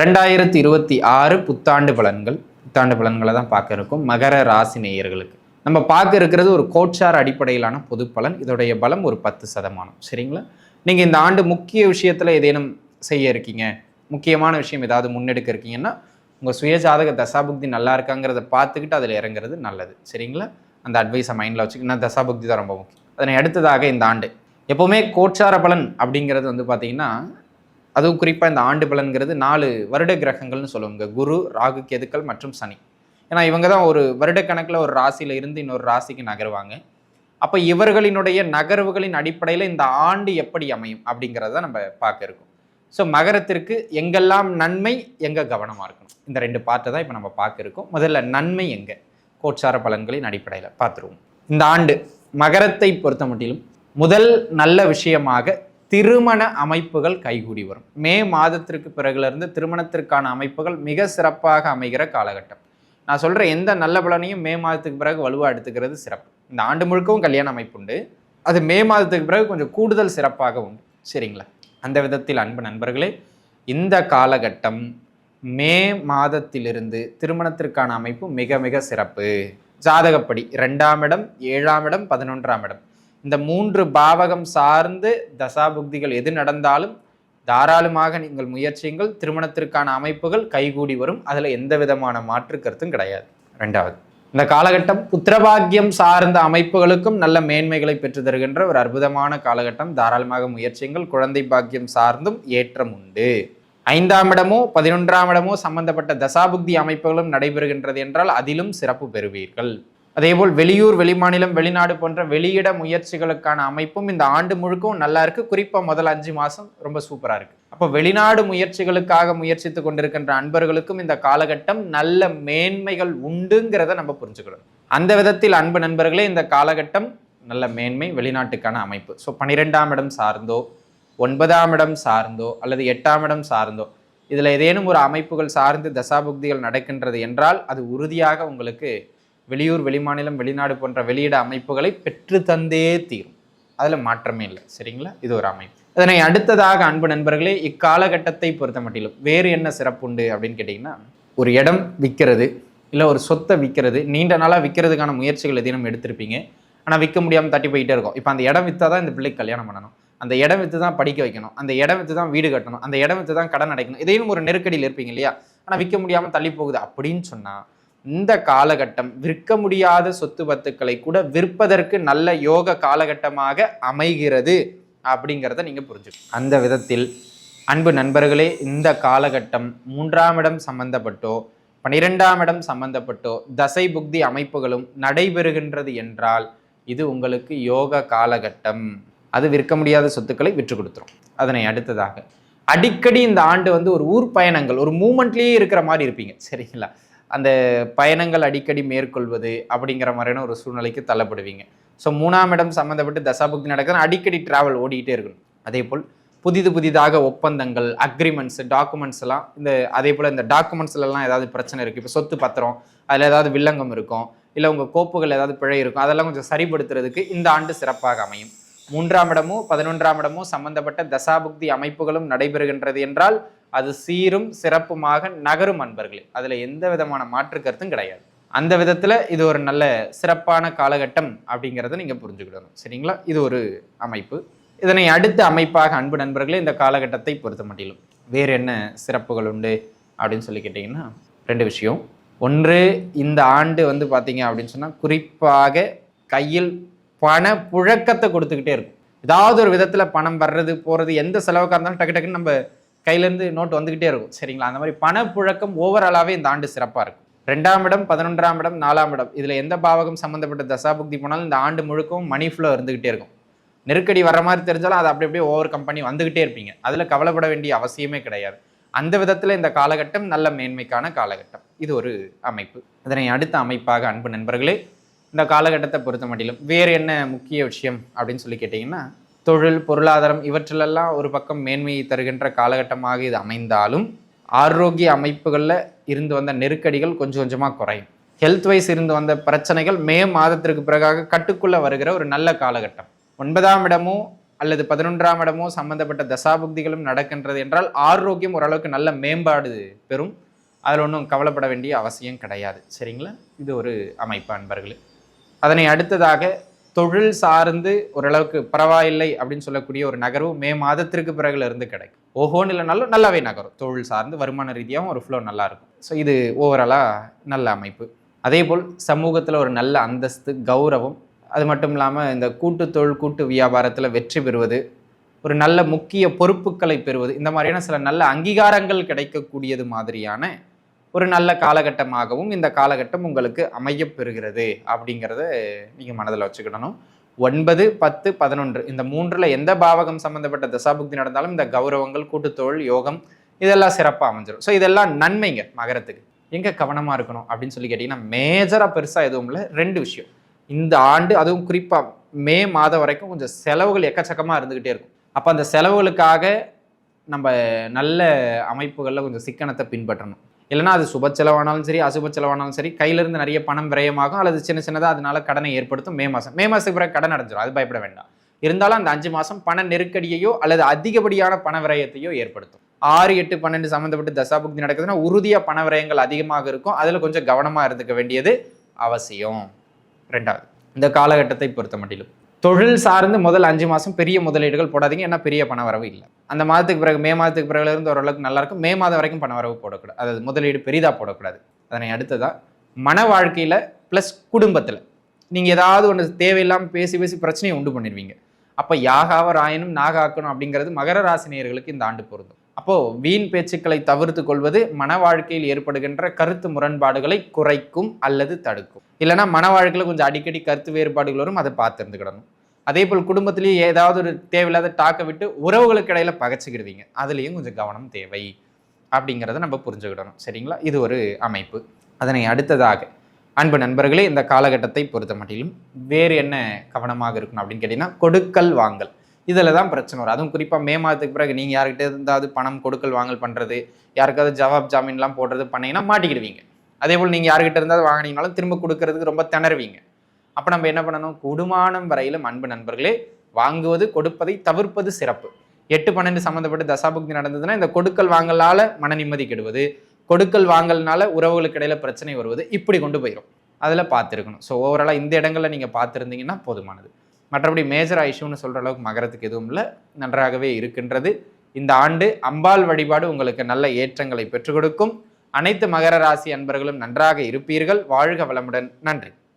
ரெண்டாயிரத்தி இருபத்தி ஆறு புத்தாண்டு பலன்கள் புத்தாண்டு பலன்களை தான் பார்க்க இருக்கும். மகர ராசி நேயர்களுக்கு. நம்ம பார்க்க இருக்கிறது ஒரு கோட்சார் அடிப்படையிலான பொது பலன் இதோடைய பலம் ஒரு பத்து சதமானம். சரிங்களா? நீங்கள் இந்த ஆண்டு முக்கிய விஷயத்தில் ஏதேனும் செய்ய இருக்கீங்க? முக்கியமான விஷயம் ஏதாவது முன்னெடுக்க இருக்கீங்கன்னா உங்கள் சுயஜாதக தசாபுக்தி நல்லா இருக்காங்கிறத பார்த்துக்கிட்டு அதில் இறங்குறது நல்லது. சரிங்களா? அந்த அட்வைஸை மைண்டில் வச்சுக்கினா தசாபுக்தி தான் ரொம்ப முக்கியம். அதனை அடுத்ததாக இந்த ஆண்டு எப்போவுமே கோட்சார பலன் அப்படிங்கிறது வந்து பார்த்தீங்கன்னா அதுவும் குறிப்பாக இந்த ஆண்டு பலன்கிறது நாலு வருட கிரகங்கள்னு சொல்லுவாங்க. குரு ராகு கேதுக்கள் மற்றும் சனி. ஏன்னா இவங்க தான் ஒரு வருடக்கணக்கில் ஒரு ராசியில் இருந்து இன்னொரு ராசிக்கு நகருவாங்க. அப்போ இவர்களினுடைய நகர்வுகளின் அடிப்படையில் இந்த ஆண்டு எப்படி அமையும் அப்படிங்கிறத நம்ம பார்க்க இருக்கோம். ஸோ மகரத்திற்கு எங்கெல்லாம் நன்மை எங்கே கவனமாக இருக்கணும்? இந்த ரெண்டு பார்ட்டை தான் இப்போ நம்ம பார்க்க இருக்கோம். முதல்ல நன்மை எங்கே? கோட்சார பலன்களின் அடிப்படையில் பார்த்துருவோம். இந்த ஆண்டு மகரத்தை பொறுத்த மட்டிலும் முதல் நல்ல விஷயமாக திருமண அமைப்புகள் கைகூடி வரும். மே மாதத்திற்கு பிறகுலேருந்து திருமணத்திற்கான அமைப்புகள் மிக சிறப்பாக அமைகிற காலகட்டம். நான் சொல்கிற எந்த நல்ல பலனையும் மே மாதத்துக்கு பிறகு வலுவாக எடுத்துக்கிறது சிறப்பு. இந்த ஆண்டு முழுக்கவும் கல்யாண அமைப்பு உண்டு. அது மே மாதத்துக்கு பிறகு கொஞ்சம் கூடுதல் சிறப்பாக உண்டு. சரிங்களா? அந்த விதத்தில் அன்பு நண்பர்களே இந்த காலகட்டம் மே மாதத்திலிருந்து திருமணத்திற்கான அமைப்பு மிக மிக சிறப்பு. ஜாதகப்படி ரெண்டாம் இடம் ஏழாம் இடம் பதினொன்றாம் இடம். இந்த மூன்று பாவகம் சார்ந்து தசாபுக்திகள் எது நடந்தாலும் தாராளமாக நீங்கள் முயற்சியுங்கள். திருமணத்திற்கான அமைப்புகள் கைகூடி வரும். அதில் எந்த விதமான மாற்று கருத்தும் கிடையாது. ரெண்டாவது இந்த காலகட்டம் புத்திரபாக்கியம் சார்ந்த அமைப்புகளுக்கும் நல்ல மேன்மைகளை பெற்று தருகின்ற ஒரு அற்புதமான காலகட்டம். தாராளமாக முயற்சியுங்கள். குழந்தை பாக்கியம் சார்ந்தும் ஏற்றம் உண்டு. ஐந்தாம் இடமோ பதினொன்றாம் இடமோ சம்பந்தப்பட்ட தசாபுக்தி அமைப்புகளும் நடைபெறுகின்றது என்றால் அதிலும் சிறப்பு பெறுவீர்கள். அதேபோல் வெளியூர் வெளிமாநிலம் வெளிநாடு போன்ற வெளியிட முயற்சிகளுக்கான அமைப்பும் இந்த ஆண்டு முழுக்கவும் நல்லா இருக்கு. குறிப்பாக முதல் அஞ்சு மாதம் ரொம்ப சூப்பராக இருக்கு. அப்போ வெளிநாடு முயற்சிகளுக்காக முயற்சித்து கொண்டிருக்கின்ற அன்பர்களுக்கும் இந்த காலகட்டம் நல்ல மேன்மைகள் உண்டுங்கிறத நம்ம புரிஞ்சுக்கணும். அந்த விதத்தில் அன்பு நண்பர்களே இந்த காலகட்டம் நல்ல மேன்மை வெளிநாட்டுக்கான அமைப்பு. ஸோ பன்னிரெண்டாம் இடம் சார்ந்தோ ஒன்பதாம் இடம் சார்ந்தோ அல்லது எட்டாம் இடம் சார்ந்தோ இதில் ஏதேனும் ஒரு அமைப்புகள் சார்ந்து தசாபுக்திகள் நடக்கின்றது என்றால் அது உறுதியாக உங்களுக்கு வெளியூர் வெளிமாநிலம் வெளிநாடு போன்ற வெளியிட அமைப்புகளை பெற்று தந்தே தீரும். அதில் மாற்றமே இல்லை. சரிங்களா? இது ஒரு அமைப்பு. அதனை அடுத்ததாக அன்பு நண்பர்களே இக்காலகட்டத்தை பொறுத்த மட்டிலும் வேறு என்ன சிறப்பு உண்டு அப்படின்னு கேட்டிங்கன்னா ஒரு இடம் விற்கிறது இல்லை ஒரு சொத்தை விற்கிறது நீண்ட நாளாக விற்கிறதுக்கான முயற்சிகள் எதையும் எடுத்திருப்பீங்க. ஆனால் விற்க முடியாமல் தட்டி போயிட்டே இருக்கும். இப்போ அந்த இடம் விற்றா தான் இந்த பிள்ளைக்கு கல்யாணம் பண்ணணும். அந்த இடம் விற்று தான் படிக்க வைக்கணும். அந்த இடம் விற்று தான் வீடு கட்டணும். அந்த இடம் விற்று தான் கடன் அடைக்கணும். இதையும் ஒரு நெருக்கடியில் இருப்பீங்க இல்லையா? ஆனால் விற்க முடியாமல் தள்ளி போகுது அப்படின்னு சொன்னால் இந்த காலகட்டம் விற்க முடியாத சொத்து பத்துக்களை கூட விற்பதற்கு நல்ல யோக காலகட்டமாக அமைகிறது அப்படிங்கிறத நீங்கள் புரிஞ்சுக்கணும். அந்த விதத்தில் அன்பு நண்பர்களே இந்த காலகட்டம் மூன்றாம் இடம் சம்பந்தப்பட்டோ பனிரெண்டாம் இடம் சம்பந்தப்பட்டோ தசை புக்தி அமைப்புகளும் நடைபெறுகின்றது என்றால் இது உங்களுக்கு யோக காலகட்டம். அது விற்க முடியாத சொத்துக்களை விற்று கொடுத்துரும். அதனை அடுத்ததாக அடிக்கடி இந்த ஆண்டு வந்து ஒரு ஊர் பயணங்கள் ஒரு மூமெண்ட்லேயே இருக்கிற மாதிரி இருப்பீங்க. சரிங்களா? அந்த பயணங்கள் அடிக்கடி மேற்கொள்வது அப்படிங்கிற மாதிரியான ஒரு சூழ்நிலைக்கு தள்ளப்படுவீங்க. ஸோ மூணாம் இடம் சம்மந்தப்பட்டு தசாபுக்தி நடக்குதுன்னா அடிக்கடி டிராவல் ஓடிக்கிட்டே இருக்கணும். அதே போல் புதிது புதிதாக ஒப்பந்தங்கள் அக்ரிமெண்ட்ஸ் டாக்குமெண்ட்ஸ் எல்லாம் இந்த அதே போல் இந்த டாக்குமெண்ட்ஸ்லலாம் ஏதாவது பிரச்சனை இருக்குது இப்போ சொத்து பத்திரம் அதில் ஏதாவது வில்லங்கம் இருக்கும். இல்லை உங்கள் கோப்புகள் ஏதாவது பிழை இருக்கும். அதெல்லாம் கொஞ்சம் சரிப்படுத்துறதுக்கு இந்த ஆண்டு சிறப்பாக அமையும். மூன்றாம் இடமோ பதினொன்றாம் இடமோ சம்பந்தப்பட்ட தசாபுக்தி அமைப்புகளும் நடைபெறுகின்றது என்றால் அது சீரும் சிறப்புமாக நகரும் அன்பர்களே. அதில் எந்த விதமான மாற்று கருத்தும் கிடையாது. அந்த விதத்தில் இது ஒரு நல்ல சிறப்பான காலகட்டம் அப்படிங்கிறத நீங்கள் புரிஞ்சுக்கிடணும். சரிங்களா? இது ஒரு அமைப்பு. இதனை அடுத்த அமைப்பாக அன்பு நண்பர்களே இந்த காலகட்டத்தை பொறுத்த மட்டிலும். வேறு என்ன சிறப்புகள் உண்டு அப்படின்னு சொல்லி கேட்டிங்கன்னா ரெண்டு விஷயம். ஒன்று இந்த ஆண்டு வந்து பார்த்தீங்க அப்படின்னு சொன்னால் குறிப்பாக கையில் பண புழக்கத்தை கொடுத்துக்கிட்டே இருக்கும். ஏதாவது ஒரு விதத்தில் பணம் வர்றது போகிறது எந்த செலவுக்காக இருந்தாலும் டக்கு டக்குன்னு நம்ம கையிலேருந்து நோட் வந்துக்கிட்டே இருக்கும். சரிங்களா? அந்த மாதிரி பணப்புழக்கம் ஓவராலாகவே இந்த ஆண்டு சிறப்பாக இருக்கும். ரெண்டாம் இடம் பதினொன்றாம் இடம் நாலாம் இடம். இதில் எந்த பாவகம் சம்மந்தப்பட்ட தசாபுக்தி போனாலும் இந்த ஆண்டு முழுக்கவும் மணி ஃப்ளோ இருந்துக்கிட்டே இருக்கும். நெருக்கடி வர மாதிரி தெரிஞ்சாலும் அது அப்படி அப்படியே ஓவர் கம்பெனி வந்துக்கிட்டே இருப்பீங்க. அதில் கவலைப்பட வேண்டிய அவசியமே கிடையாது. அந்த விதத்தில் இந்த காலகட்டம் நல்ல மேன்மைக்கான காலகட்டம். இது ஒரு அமைப்பு. இதனை அடுத்த அமைப்பாக அன்பு நண்பர்களே இந்த காலகட்டத்தை பொறுத்த மட்டிலும் வேறு என்ன முக்கிய விஷயம் அப்படின்னு சொல்லி கேட்டிங்கன்னா தொழில் பொருளாதாரம் இவற்றிலெல்லாம் ஒரு பக்கம் மேன்மையை தருகின்ற காலகட்டமாக இது அமைந்தாலும் ஆரோக்கிய அமைப்புகளில் இருந்து வந்த நெருக்கடிகள் கொஞ்சம் கொஞ்சமாக குறையும். ஹெல்த் வைஸ் இருந்து வந்த பிரச்சனைகள் மே மாதத்திற்கு பிறகாக கட்டுக்குள்ளே வருகிற ஒரு நல்ல காலகட்டம். ஒன்பதாம் இடமோ அல்லது பதினொன்றாம் இடமோ சம்பந்தப்பட்ட தசாபுக்திகளும் நடக்கின்றது என்றால் ஆரோக்கியம் ஓரளவுக்கு நல்ல மேம்பாடு பெறும். அதில் ஒன்றும் கவலைப்பட வேண்டிய அவசியம் கிடையாது. சரிங்களா? இது ஒரு அமைப்பு அன்பர்களே. அதனை அடுத்ததாக தொழில் சார்ந்து ஓரளவுக்கு பரவாயில்லை அப்படின்னு சொல்லக்கூடிய ஒரு நகர்வு மே மாதத்திற்கு பிறகுல இருந்து கிடைக்கும். ஓஹோன்னு இல்லைனாலும் நல்லாவே நகரும். தொழில் சார்ந்து வருமான ரீதியாகவும் ஒரு ஃப்ளோ நல்லா இருக்கும் ஸோ இது ஓவராலாக நல்ல அமைப்பு. அதே போல் சமூகத்தில் ஒரு நல்ல அந்தஸ்து கௌரவம் அது மட்டும் இல்லாமல் இந்த கூட்டு தொழில் கூட்டு வியாபாரத்தில் வெற்றி பெறுவது ஒரு நல்ல முக்கிய பொறுப்புகளை பெறுவது இந்த மாதிரியான சில நல்ல அங்கீகாரங்கள் கிடைக்கக்கூடியது மாதிரியான ஒரு நல்ல காலகட்டமாகவும் இந்த காலகட்டம் உங்களுக்கு அமையப்பெறுகிறது அப்படிங்கிறத நீங்கள் மனதில் வச்சுக்கிடணும். ஒன்பது பத்து பதினொன்று இந்த மூன்றில் எந்த பாவகம் சம்மந்தப்பட்ட தசாபுக்தி நடந்தாலும் இந்த கௌரவங்கள் கூட்டுத்தொழில் யோகம் இதெல்லாம் சிறப்பாக அமைஞ்சிடும் ஸோ இதெல்லாம் நன்மைங்க மகரத்துக்கு. எங்கே கவனமாக இருக்கணும் அப்படின்னு சொல்லி கேட்டிங்கன்னா மேஜராக பெருசாக எதுவும் இல்லை ரெண்டு விஷயம். இந்த ஆண்டு அதுவும் குறிப்பாக மே மாதம் வரைக்கும் கொஞ்சம் செலவுகள் எக்கச்சக்கமாக இருந்துக்கிட்டே இருக்கும். அப்போ அந்த செலவுகளுக்காக நம்ம நல்ல அமைப்புகளில் கொஞ்சம் சிக்கனத்தை பின்பற்றணும். இல்லைன்னா அது சுப செலவானாலும் சரி அசுப செலவானாலும் சரி கையிலிருந்து நிறைய பணம் விரயமாகும் அல்லது சின்ன சின்னதாக அதனால கடனை ஏற்படுத்தும் மே மாதம் மே மாதத்துக்கு பிறகு கடன் அடைஞ்சிடும் அது பயப்பட வேண்டாம். இருந்தாலும் அந்த அஞ்சு மாதம் பண நெருக்கடியையோ அல்லது அதிகப்படியான பண விரயத்தையோ ஏற்படுத்தும். ஆறு எட்டு பன்னெண்டு சம்மந்தப்பட்டு தசாபுக்தி நடக்குதுன்னா உறுதியாக பண விரயங்கள் அதிகமாக இருக்கும். அதில் கொஞ்சம் கவனமாக இருந்துக்க வேண்டியது அவசியம். ரெண்டாவது இந்த காலகட்டத்தை பொறுத்த மட்டிலும். தொழில் சார்ந்து முதல் அஞ்சு மாதம் பெரிய முதலீடுகள் போடாதீங்க. ஏன்னா பெரிய பண வரவு இல்லை. அந்த மாதத்துக்கு பிறகு மே மாதத்துக்கு பிறகுலேருந்து ஓரளவுக்கு நல்லாயிருக்கும் மே மாதம் வரைக்கும் பண வரவு போடக்கூடாது. அதாவது முதலீடு பெரிதாக போடக்கூடாது. அதனை அடுத்ததாக மன வாழ்க்கையில் ப்ளஸ் குடும்பத்தில் நீங்கள் ஏதாவது ஒன்று தேவையில்லாமல் பேசி பேசி பிரச்சனையை உண்டு பண்ணிடுவீங்க அப்போ யாகாவ ராயனும் நாகாக்கணும் அப்படிங்கிறது மகர ராசினியர்களுக்கு இந்த ஆண்டு பொருந்தும். அப்போது வீண் பேச்சுக்களை தவிர்த்து கொள்வது மன வாழ்க்கையில் ஏற்படுகின்ற கருத்து முரண்பாடுகளை குறைக்கும் அல்லது தடுக்கும். இல்லைன்னா மன வாழ்க்கையில் கொஞ்சம் அடிக்கடி கருத்து வேறுபாடுகள் வரும் அதை பார்த்து இருந்துக்கிடணும். அதே போல் குடும்பத்திலேயே ஏதாவது ஒரு தேவையில்லாத டாக்கை விட்டு உறவுகளுக்கு இடையில பகைச்சிக்கிடுவீங்க. அதுலேயும் கொஞ்சம் கவனம் தேவை அப்படிங்கிறத நம்ம புரிஞ்சுக்கிடணும். சரிங்களா? இது ஒரு அமைப்பு. அதனை அடுத்ததாக அன்பு நண்பர்களே இந்த காலகட்டத்தை பொறுத்த மட்டிலும் வேறு என்ன கவனமாக இருக்கணும் அப்படின்னு கேட்டிங்கன்னா கொடுக்கல் வாங்கல். இதில் தான் பிரச்சனை வரும். அதுவும் குறிப்பாக மே மாதத்துக்கு பிறகு நீங்கள் யார்கிட்ட இருந்தாவது பணம் கொடுக்கல் வாங்கல் பண்ணுறது யாருக்காவது ஜவாப் ஜாமீன்லாம் போடுறது பண்ணீங்கன்னா மாட்டிக்கிடுவீங்க. அதே போல் நீங்கள் யார்கிட்ட இருந்தாவது வாங்கினீங்கனாலும் திரும்ப கொடுக்கறதுக்கு ரொம்ப திணறுவீங்க. அப்போ நம்ம என்ன பண்ணணும்? குடுமானம் வரையிலும் அன்பு நண்பர்களே வாங்குவது கொடுப்பதை தவிர்ப்பது சிறப்பு. எட்டு பன்னெண்டு சம்மந்தப்பட்ட தசாபுக்தி நடந்ததுன்னா இந்த கொடுக்கல் வாங்கலால் மன நிம்மதி கெடுவது கொடுக்கல் வாங்கல்னால உறவுகளுக்கு இடையில பிரச்சனை வருவது இப்படி கொண்டு போயிடும் அதில் பார்த்துருக்கணும். ஸோ ஓவராலாக இந்த இடங்களில் நீங்கள் பார்த்துருந்தீங்கன்னா போதுமானது. மற்றபடி மேஜர் இஷ்யூன்னு சொல்கிற அளவுக்கு மகரத்துக்கு எதுவும் இல்லை. நன்றாகவே இருக்கின்றது. இந்த ஆண்டு அம்பாள் வழிபாடு உங்களுக்கு நல்ல ஏற்றங்களை பெற்றுக் கொடுக்கும். அனைத்து மகர ராசி அன்பர்களும் நன்றாக இருப்பீர்கள். வாழ்க வளமுடன். நன்றி.